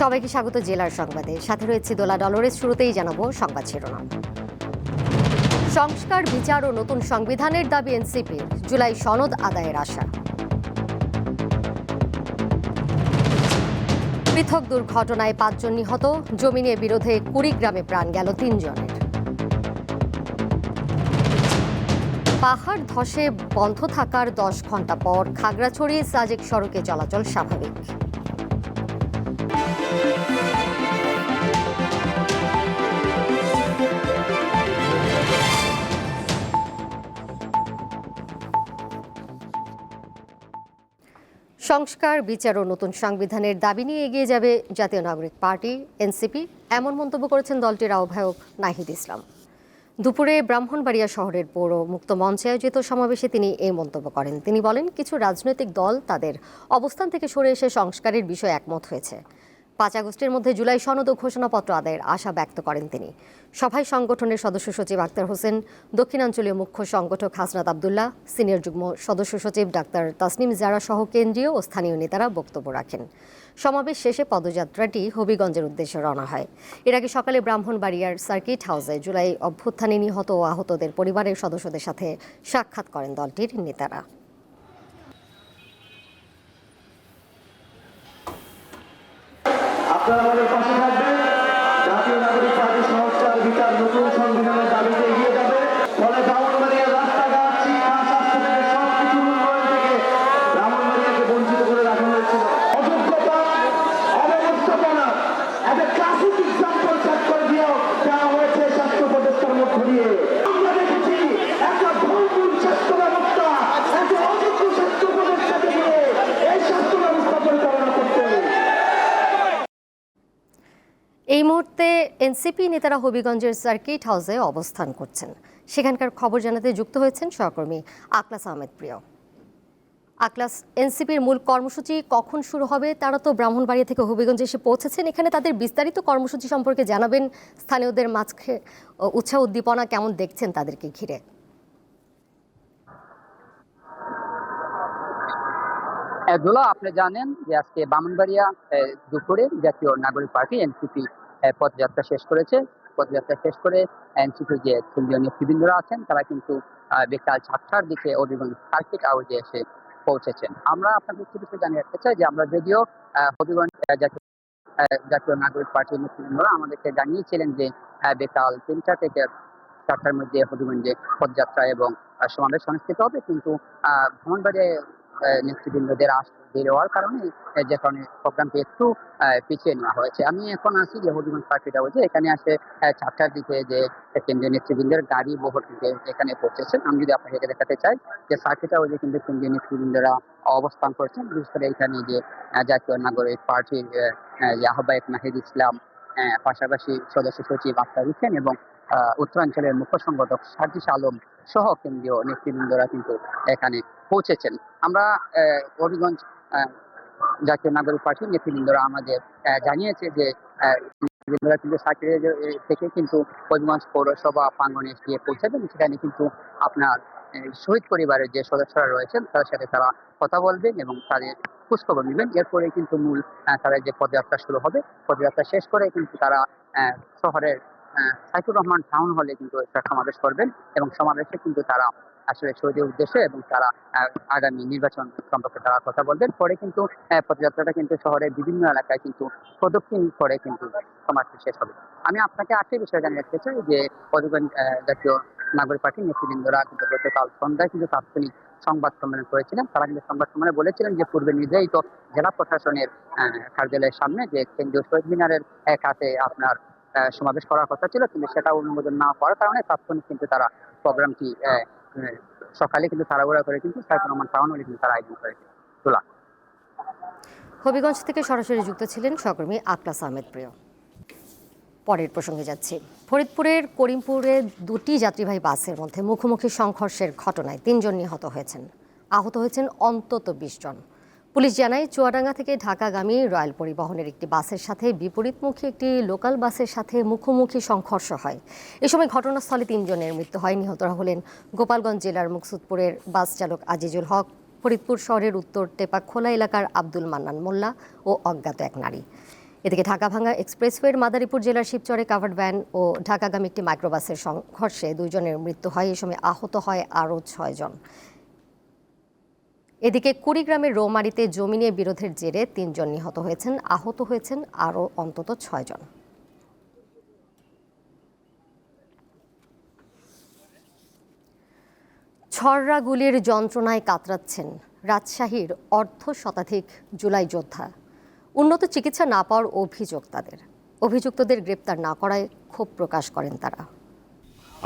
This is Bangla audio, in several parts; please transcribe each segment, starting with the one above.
সবাইকে স্বাগত জেলার সংবাদে। সাথে রয়েছে দোলা ডলরের শুরুতেই জানাব সংবাদ শিরোনাম। সংস্কার, বিচার ও নতুন সংবিধানের দাবি এনসিপির জুলাই সনদ আদায়ের আশা। পৃথক দুর্ঘটনায় পাঁচজন নিহত, জমি নিয়ে বিরোধে কুড়িগ্রামে প্রাণ গেল তিনজনের। পাহাড় ধসে বন্ধ থাকার দশ ঘণ্টা পর খাগড়াছড়ি সাজেক সড়কে চলাচল স্বাভাবিক। সংস্কার, বিচার ও নতুন সংবিধানের দাবি নিয়ে এগিয়ে যাবে জাতীয় নাগরিক পার্টি, এনসিপি, এমন মন্তব্য করেছেন দলটির আহ্বায়ক নাহিদ ইসলাম। দুপুরে ব্রাহ্মণবাড়িয়া শহরের পৌর মুক্ত মঞ্চে আয়োজিত সমাবেশে তিনি এই মন্তব্য করেন। তিনি বলেন, কিছু রাজনৈতিক দল তাদের অবস্থান থেকে সরে এসে সংস্কারের বিষয়ে একমত হয়েছে। পাঁচ আগস্টের মধ্যে জুলাই সনদ ও ঘোষণাপত্র আদায়ের আশা ব্যক্ত করেন তিনি। সভায় সংগঠনের সদস্য সচিব আক্তার হোসেন, দক্ষিণাঞ্চলীয় মুখ্য সংগঠক হাসনাত আবদুল্লাহ, সিনিয়র যুগ্ম সদস্য সচিব ডাক্তার তাসনিম জারা সহ কেন্দ্রীয় ও স্থানীয় নেতারা বক্তব্য রাখেন। সমাবেশ শেষে পদযাত্রাটি হবিগঞ্জের উদ্দেশ্যে রওনা হয়। এর আগে সকালে ব্রাহ্মণবাড়িয়ার সার্কিট হাউসে জুলাই অভ্যুত্থানে নিহত ও আহতদের পরিবারের সদস্যদের সাথে সাক্ষাৎ করেন দলটির নেতারা। আপনারা আমাদের পাশে থাকবেন। এই মুহূর্তে এনসিপি নেতারা হবিগঞ্জের সার্কিট হাউসে অবস্থান করছেন। সেখানকার খবর জানাতে যুক্ত হয়েছেন সহকর্মী আকলাস আহমেদ প্রিয়। আকলাস, এনসিপির মূল কর্মসূচি কখন শুরু হবে তারা তো ব্রাহ্মণবাড়িয়া থেকে হবিগঞ্জে এসে পৌঁছেছেন। এখানে তাদের বিস্তারিত কর্মসূচি সম্পর্কে জানাবেন। স্থানীয়দের মাঝে উৎসাহ, উদ্দীপনা কেমন দেখছেন তাদেরকে ঘিরে? আপনি জানেন যে আজকে বামনবাড়িয়া দুপুরে জাতীয় নাগরিক পার্টি এনসিপি পদযাত্রা শেষ করেছে। পদযাত্রা শেষ করে এনসিপি যে কেন্দ্রীয় নেতৃবৃন্দরা আছেন তারা কিন্তু বিকাল চারটার দিকে হবিগঞ্জ সার্কিট হাউসে এসে পৌঁছেছেন। আমরা আপনাদের কিছু কিছু জানিয়ে রাখতে চাই যে আমরা যদিও হবিগঞ্জ জাতীয় জাতীয় নাগরিক পার্টির নেতৃবৃন্দরা আমাদেরকে জানিয়েছিলেন যে বিকাল তিনটা থেকে চারটার মধ্যে হবিগঞ্জে পদযাত্রা এবং সমাবেশ অনুষ্ঠিত হবে। কিন্তু আহ, ভ্রমণবাড়িয়ায় আহ, নেতৃবৃন্দদের আস দেরি হওয়ার কারণে যে কারণে প্রোগ্রামটি একটু পিছিয়ে নেওয়া হয়েছে। আমি এখন আছি যে হবিগঞ্জ পার্টিটা হয়েছে এখানে আসে চারটার দিকে যে কেন্দ্রীয় নেতৃবৃন্দের গাড়ি বহর থেকে এখানে পৌঁছেছেন। আমি যদি আপনাকে দেখাতে চাই যে সার্কিট হাউসে কিন্তু কেন্দ্রীয় নেতৃবৃন্দরা অবস্থান করছেন। বিশেষ করে এখানে যে জাতীয় নাগরিক পার্টির যে নাহিদ ইসলাম পাশাপাশি সদস্য সচিব আক্তার হোসেন এবং উত্তরাঞ্চলের মুখ্য সংগঠক সার্জিস আলম সহ কেন্দ্রীয় নেতৃবৃন্দরা কিন্তু এখানে পৌঁছেছেন। আমরা হবিগঞ্জ জাতীয় নাগরিক পার্টির নেতৃবৃন্দরা আমাদের জানিয়েছে যে থেকে কিন্তু হবিগঞ্জ পৌরসভা প্রাঙ্গনে গিয়ে পৌঁছাবেন সেখানে কিন্তু আপনার শহীদ পরিবারের যে সদস্যরা রয়েছেন, তাদের সাথে তারা কথা বলবেন এবং তাদের খোঁজখবর নেবেন। এরপরে কিন্তু মূল তাদের যে পদযাত্রা শুরু হবে, পদযাত্রা শেষ করে কিন্তু তারা শহরের সাইফুর রহমান টাউন হলে কিন্তু একটা সমাবেশ করবেন এবং সমাবেশে কিন্তু তারা আসলে শহীদের উদ্দেশ্যে এবং তারা আগামী নির্বাচন সম্পর্কে তারা কথা বলবেন। পরে কিন্তু পদযাত্রাটা কিন্তু শহরের বিভিন্ন এলাকায় কিন্তু প্রদক্ষিণ করে কিন্তু সমাজটি শেষ হবে। আমি আপনাকে আরেকটি বিষয় জানিয়ে চাই যে আহ, জাতীয় নাগরিক পার্টির নেতৃবৃন্দরা কিন্তু গতকাল সন্ধ্যায় কিন্তু তাৎক্ষণিক সংবাদ সম্মেলন করেছিলেন। তারা কিন্তু সংবাদ সম্মেলনে বলেছিলেন যে পূর্বে নির্ধারিত জেলা প্রশাসনের কার্যালয়ের সামনে যে কেন্দ্রীয় শহীদ মিনারের কাছে আপনার সমাবেশ করার কথা ছিল কিন্তু সেটা অনুমোদন না হওয়ার কারণে তাৎক্ষণিক কিন্তু তারা প্রোগ্রামটি সকালে কিন্তু তাড়াহুড়া করে, কিন্তু সাইফুর রহমান টাউন হলে কিন্তু তারা আয়োজন করেছে তোলা হবিগঞ্জ থেকে সরাসরি যুক্ত ছিলেন সহকর্মী আকলাস আহমেদ প্রিয়। পরের প্রসঙ্গে যাচ্ছি। ফরিদপুরের করিমপুরে দুটি যাত্রীবাহী বাসের মধ্যে মুখোমুখি সংঘর্ষের ঘটনায় তিনজন নিহত হয়েছেন। আহত হয়েছেন অন্তত বিশ জন। পুলিশ জানায়, চুয়াডাঙ্গা থেকে ঢাকাগামী রয়্যাল পরিবহনের একটি বাসের সাথে বিপরীতমুখী একটি লোকাল বাসের সাথে মুখোমুখি সংঘর্ষ হয়। এ সময় ঘটনাস্থলে তিনজনের মৃত্যু হয়। নিহতরা হলেন গোপালগঞ্জ জেলার মুকসুদপুরের বাস চালক আজিজুল হক, ফরিদপুর শহরের উত্তর টেপাখোলা এলাকার আব্দুল মান্নান মোল্লা ও অজ্ঞাত এক নারী। এদিকে ঢাকা ভাঙ্গা এক্সপ্রেসওয়ের মাদারীপুর জেলার শিবচরে কাভার্ড ভ্যান ও ঢাকাগামী একটি মাইক্রোবাসের সংঘর্ষে দুইজনের মৃত্যু হয়। এই সময় আহত হয় আরও ছয়জন। এদিকে কুড়িগ্রামের রৌমারিতে জমি নিয়ে বিরোধের জেরে তিনজন নিহত হয়েছেন, আহত হয়েছেন আরও অন্তত ছয়জন। ছররা গুলির যন্ত্রণায় কাতরাচ্ছেন রাজশাহীর অর্ধ শতাধিক জুলাই যোদ্ধা। উন্নত চিকিৎসা না পাওয়ার অভিযোগ তাদের। অভিযুক্তদের গ্রেপ্তার না করায় ক্ষোভ প্রকাশ করেন তারা।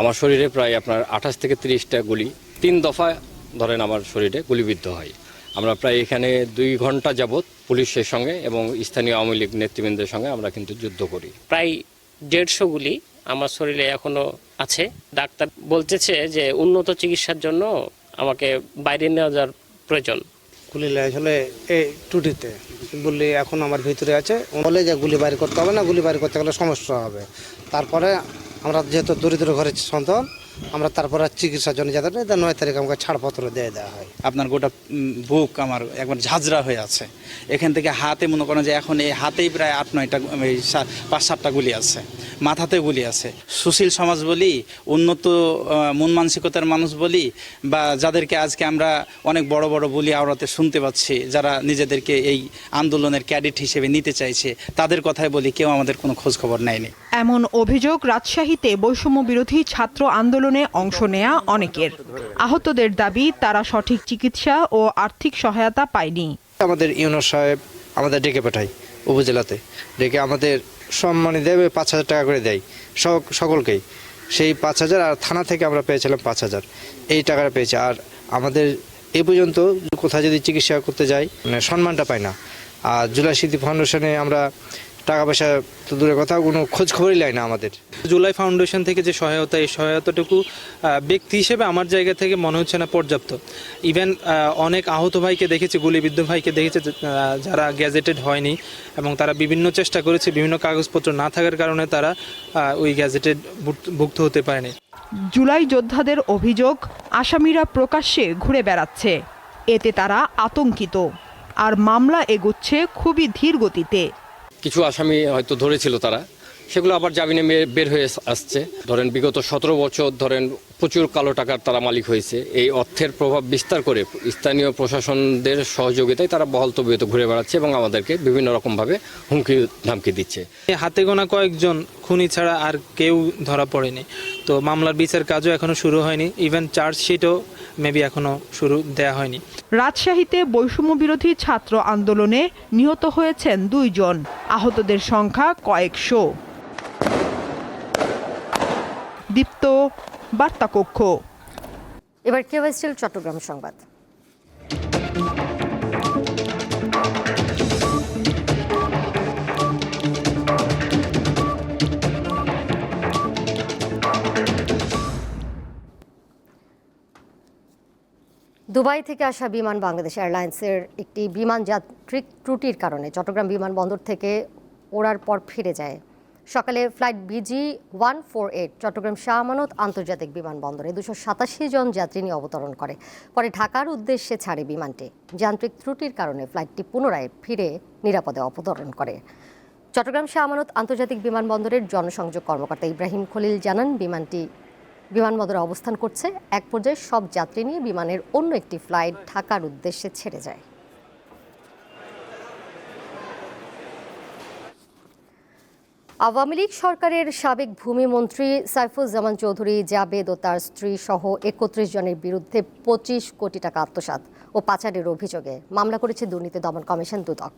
আমার শরীরে প্রায় আপনার আঠাশ থেকে তিরিশটা গুলি। তিন দফা ধরেন আমার শরীরে গুলিবিদ্ধ হয়। আমরা প্রায় এখানে দুই ঘণ্টা যাবৎ পুলিশের সঙ্গে এবং স্থানীয় আওয়ামী লীগ নেতৃবৃন্দের সঙ্গে আমরা কিন্তু যুদ্ধ করি। প্রায় দেড়শো গুলি আমার শরীরে এখনও আছে। ডাক্তার বলতেছে যে উন্নত চিকিৎসার জন্য আমাকে বাইরে নেওয়া যাওয়ার প্রয়োজন। গুলি আসলে এই টুটিতে গুলি এখন আমার ভিতরে আছে। বলে যে গুলি বাইর করতে হবে না গুলি বাইর করতে গেলে সমস্যা হবে। তারপরে আমরা যেহেতু দরিদ্র ঘরের সন্তান আমরা তারপরে চিকিৎসার জন্য যাতে নয় তারিখ আমাকে ছাড়পত্র দিয়ে দেওয়া হয়। আপনার গোটা বুক আমার একবার ঝাঁঝরা হয়ে আছে। এখান থেকে হাতে মনে করেন যে এখন এই হাতেই প্রায় আট, নয়টা পাঁচ, সাতটা গুলি আছে। মাথাতে গুলি আছে। সুশীল সমাজ বলি, উন্নত মন মানসিকতার মানুষ বলি, বা যাদেরকে আজকে আমরা অনেক বড় বড় বলি আওড়াতে শুনতে পাচ্ছি, যারা নিজেদেরকে এই আন্দোলনের ক্যাডেট হিসেবে নিতে চাইছে, তাদের কথাই বলি, কেউ আমাদের কোনো খোঁজ খবর নেয়নি। এমন অভিযোগ রাজশাহীতে বৈষম্য বিরোধী ছাত্র আন্দোলনে অংশ নেয়া অনেকের। আহতদের দাবি, তারা সঠিক চিকিৎসা ও আর্থিক সহায়তা পায়নি। আমাদের ইউনো সাহেব আমাদের ডেকে পাঠায় উপজেলাতে। ডেকে আমাদের সম্মানী দেবে, পাঁচ হাজার টাকা করে দেয় সক- সকলকেই। সেই পাঁচ হাজার আর থানা থেকে আমরা পেয়েছিলাম পাঁচ হাজার। এই টাকাটা পেয়েছি। আর আমাদের এ পর্যন্ত কোথাও যদি চিকিৎসা করতে যাই মানে সম্মানটা পাই না। আর জুলাই স্মৃতি ফাউন্ডেশনে আমরা টাকা পয়সা তো দূরের কথা কোনো খোঁজ খবরই লাই না আমাদের। জুলাই ফাউন্ডেশন থেকে যে সহায়তা এই সহায়তাটুকু ব্যক্তি হিসেবে আমার জায়গা থেকে মনে হচ্ছে না পর্যাপ্ত। ইভেন অনেক আহত ভাইকে দেখেছি গুলিবিদ্ধ ভাইকে দেখেছি যে, যারা গ্যাজেটেড হয়নি এবং তারা বিভিন্ন চেষ্টা করেছে বিভিন্ন কাগজপত্র না থাকার কারণে তারা ওই গ্যাজেটেড ভুক্ত হতে পারেনি। জুলাই যোদ্ধাদের অভিযোগ আসামিরা প্রকাশ্যে ঘুরে বেড়াচ্ছে। এতে তারা আতঙ্কিত। আর মামলা এগুচ্ছে খুবই ধীর গতিতে। কিছু আসামি হয়তো ধরেছিল তারা। সেগুলো আবার জামিনে বের হয়ে আসছে। ধরেন বিগত সতেরো বছর ধরেন প্রচুর কালো টাকার তারা মালিক হয়েছে। এই অর্থের প্রভাব বিস্তার করে স্থানীয় প্রশাসনদের সহযোগিতায় তারা বহল তবিয়ত ঘুরে বেড়াচ্ছে এবং আমাদেরকে বিভিন্ন রকমভাবে হুমকি ধামকি দিচ্ছে। হাতে গোনা কয়েকজন খুনি ছাড়া আর কেউ ধরা পড়েনি। তো মামলার বিচার কাজও এখনও শুরু হয়নি। ইভেন চার্জশিটও মেবি এখনও শুরু দেয়া হয়নি। রাজশাহীতে বৈষম্য বিরোধী ছাত্র আন্দোলনে নিহত হয়েছেন দুইজন। আহতদের সংখ্যা কয়েকশো। দীপ্ত বার্তাকক্ষ। এবার কেউ স্টিল চট্টগ্রাম সংবাদ? দুবাই থেকে আসা বিমান বাংলাদেশ এয়ারলাইন্সের একটি বিমান যাত্রিক ত্রুটির কারণে চট্টগ্রাম বিমানবন্দর থেকে ওড়ার পর ফিরে যায়। সকালে flight BG one four eight, Chattogram Shah Amanat আন্তর্জাতিক বিমানবন্দরে দুশো সাতাশি জন যাত্রী নিয়ে অবতরণ করে। পরে ঢাকার উদ্দেশ্যে ছাড়ে বিমানটি। যান্ত্রিক ত্রুটির কারণে ফ্লাইটটি পুনরায় ফিরে নিরাপদে অবতরণ করে। চট্টগ্রাম শাহ আমানত আন্তর্জাতিক বিমানবন্দরের জনসংযোগ কর্মকর্তা ইব্রাহিম খলিল জানান, বিমানটি, বিমানবন্দরে অবস্থান করছে। এক পর্যায়ে সব যাত্রী নিয়ে বিমানের অন্য একটি ফ্লাইট ঢাকার উদ্দেশ্যে ছেড়ে যায়। আওয়ামী লীগ সরকারের সাবেক ভূমিমন্ত্রী সাইফুজ্জামান চৌধুরী, জাবেদ ও তার স্ত্রী সহ একত্রিশ জনের বিরুদ্ধে পঁচিশ কোটি টাকা আত্মসাত ও পাচারের অভিযোগে মামলা করেছে দুর্নীতি দমন কমিশন দুদক।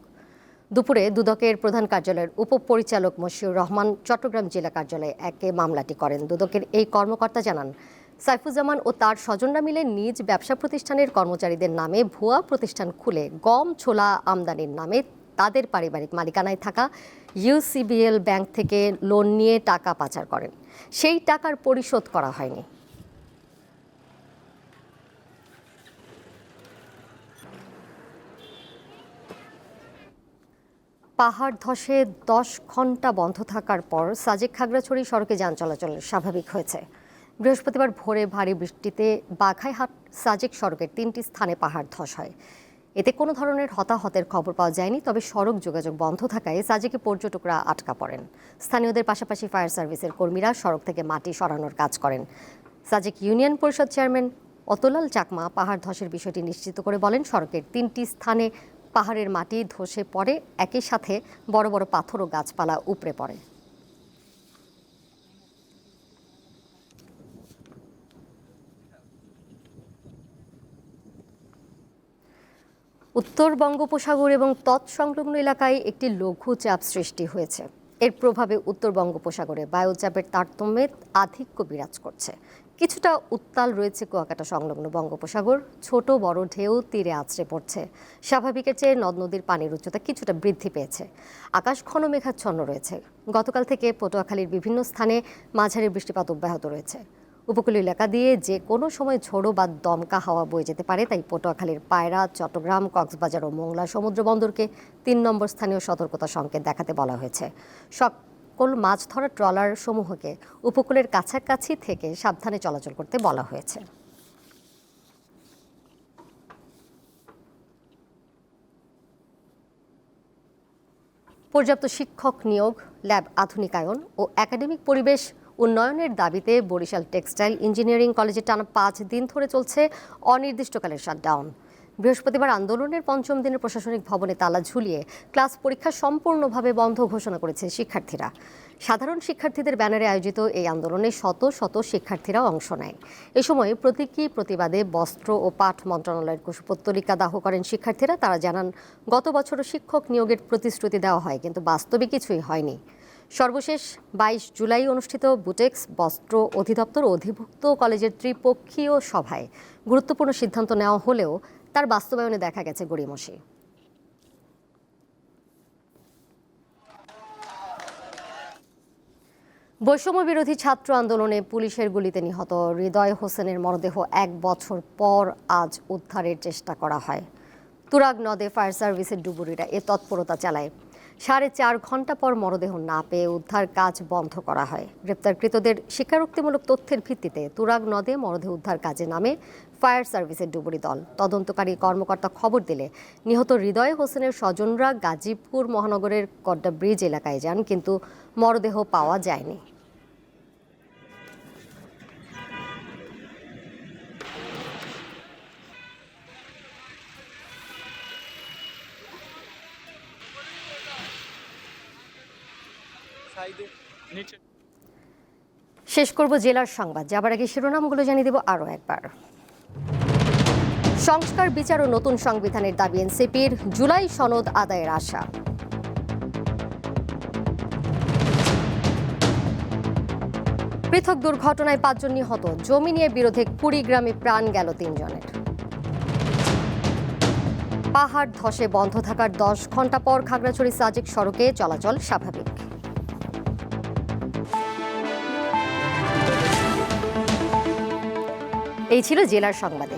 দুপুরে দুদকের প্রধান কার্যালয়ের উপপরিচালক মশিউর রহমান চট্টগ্রাম জেলা কার্যালয়ে একে মামলাটি করেন। দুদকের এই কর্মকর্তা জানান, সাইফুজ্জামান ও তার স্বজনরা মিলে নিজ ব্যবসা প্রতিষ্ঠানের কর্মচারীদের নামে ভুয়া প্রতিষ্ঠান খুলে গম, ছোলা আমদানির নামে তাদের পারিবারিক মালিকানায় থাকা ইউসিবিএল ব্যাংক থেকে লোন নিয়ে টাকা পাচার করেন। সেই টাকার পরিশোধ করা হয়নি। পাহাড় ধসে দশ ঘণ্টা বন্ধ থাকার পর সাজেক খাগড়াছড়ি সড়কে যান চলাচল স্বাভাবিক হয়েছে। বৃহস্পতিবার ভোরে ভারী বৃষ্টিতে বাঘাইহাট সাজেক সড়কের তিনটি স্থানে পাহাড় ধস হয়। এতে কোনো ধরনের হতাহতের খবর পাওয়া যায়নি, তবে সড়ক যোগাযোগ বন্ধ থাকায় সাজেকে পর্যটকরা আটকা পড়েন। স্থানীয়দের পাশাপাশি ফায়ার সার্ভিসের কর্মীরা সড়ক থেকে মাটি সরানোর কাজ করেন। সাজেক ইউনিয়ন পরিষদ চেয়ারম্যান অতলাল চাকমা পাহাড় ধসের বিষয়টি নিশ্চিত করে বলেন, সড়কের তিনটি স্থানে পাহাড়ের মাটি ধসে পড়ে একই সাথে বড় বড় পাথর ও গাছপালা উপড়ে পড়ে। উত্তর বঙ্গোপসাগর এবং তৎসংলগ্ন এলাকায় একটি লঘু চাপ সৃষ্টি হয়েছে। এর প্রভাবে উত্তর বঙ্গোপসাগরে বায়ুচাপের তারতম্যে আধিক্য বিরাজ করছে। কিছুটা উত্তাল রয়েছে কুয়াকাটা সংলগ্ন বঙ্গোপসাগর। ছোট বড় ঢেউ তীরে আছড়ে পড়ছে। স্বাভাবিকের চেয়ে নদ নদীর পানির উচ্চতা কিছুটা বৃদ্ধি পেয়েছে। আকাশ ঘন মেঘাচ্ছন্ন রয়েছে। গতকাল থেকে পটুয়াখালীর বিভিন্ন স্থানে মাঝারি বৃষ্টিপাত অব্যাহত রয়েছে। উপকূলীয় এলাকা দিয়ে যে কোনো সময় ঝোড়ো বা দমকা হাওয়া বয়ে যেতে পারে, তাই পটুয়াখালীর পায়রা, চট্টগ্রাম, কক্সবাজার ও মোংলা সমুদ্র বন্দরকে তিন নম্বর স্থানীয় সতর্কতা সংকেত দেখাতে বলা হয়েছে। সকল মাছ ধরা ট্রলার সমূহকে উপকূলের কাছাকাছি থেকে সাবধানে চলাচল করতে বলা হয়েছে। পর্যাপ্ত শিক্ষক নিয়োগ, ল্যাব আধুনিকায়ন ও একাডেমিক পরিবেশ উন্নয়নের দাবিতে বরিশাল টেক্সটাইল ইঞ্জিনিয়ারিং কলেজে টানা পাঁচ দিন ধরে চলছে অনির্দিষ্টকালের শাটডাউন। বৃহস্পতিবার আন্দোলনের পঞ্চম দিনের প্রশাসনিক ভবনে তালা ঝুলিয়ে ক্লাস পরীক্ষা সম্পূর্ণভাবে বন্ধ ঘোষণা করেছে শিক্ষার্থীরা। সাধারণ শিক্ষার্থীদের ব্যানারে আয়োজিত এই আন্দোলনে শত শত শিক্ষার্থীরা অংশ নেয়। এ সময় প্রতীকী প্রতিবাদে বস্ত্র ও পাঠ মন্ত্রণালয়ের কুশপুত্তলিকা দাহ করেন শিক্ষার্থীরা। তারা জানান, গত বছরও শিক্ষক নিয়োগের প্রতিশ্রুতি দেওয়া হয়, কিন্তু বাস্তবে কিছুই হয়নি। সর্বশেষ বাইশ জুলাই অনুষ্ঠিত বুটেক্স বস্ত্র অধিদপ্তর অধিভুক্ত কলেজের ত্রিপক্ষীয় সভায় গুরুত্বপূর্ণ সিদ্ধান্ত নেওয়া হলেও তার বাস্তবায়নে দেখা গেছে গড়িমসি। বৈষম্য বিরোধী ছাত্র আন্দোলনে পুলিশের গুলিতে নিহত হৃদয় হোসেনের মরদেহ এক বছর পর আজ উদ্ধারের চেষ্টা করা হয়। তুরাগ নদে ফায়ার সার্ভিসের ডুবুরিরা এ তৎপরতা চালায়। সাড়ে চার ঘণ্টা পর মরদেহ না পেয়ে উদ্ধার কাজ বন্ধ করা হয়। গ্রেপ্তারকৃতদের স্বীকারোক্তিমূলক তথ্যের ভিত্তিতে তুরাগ নদে মরদেহ উদ্ধার কাজে নামে ফায়ার সার্ভিসের ডুবুরি দল। তদন্তকারী কর্মকর্তা খবর দিলে নিহত হৃদয় হোসেনের স্বজনরা গাজীপুর মহানগরের কড্ডা ব্রিজ এলাকায় যান, কিন্তু মরদেহ পাওয়া যায়নি। শেষ করব জেলার সংবাদ। যাবার আগে শিরোনামগুলো জানিয়ে দেব আরও একবার। সংস্কার, বিচার ও নতুন সংবিধানের দাবি এনসিপির জুলাই সনদ আদায়ের আশা। পৃথক দুর্ঘটনায় পাঁচজন নিহত। জমি নিয়ে বিরোধে কুড়িগ্রামে প্রাণ গেল তিনজনের। পাহাড় ধসে বন্ধ থাকার দশ ঘণ্টা পর খাগড়াছড়ি সাজেক সড়কে চলাচল স্বাভাবিক। এই ছিল জেলার সংবাদে।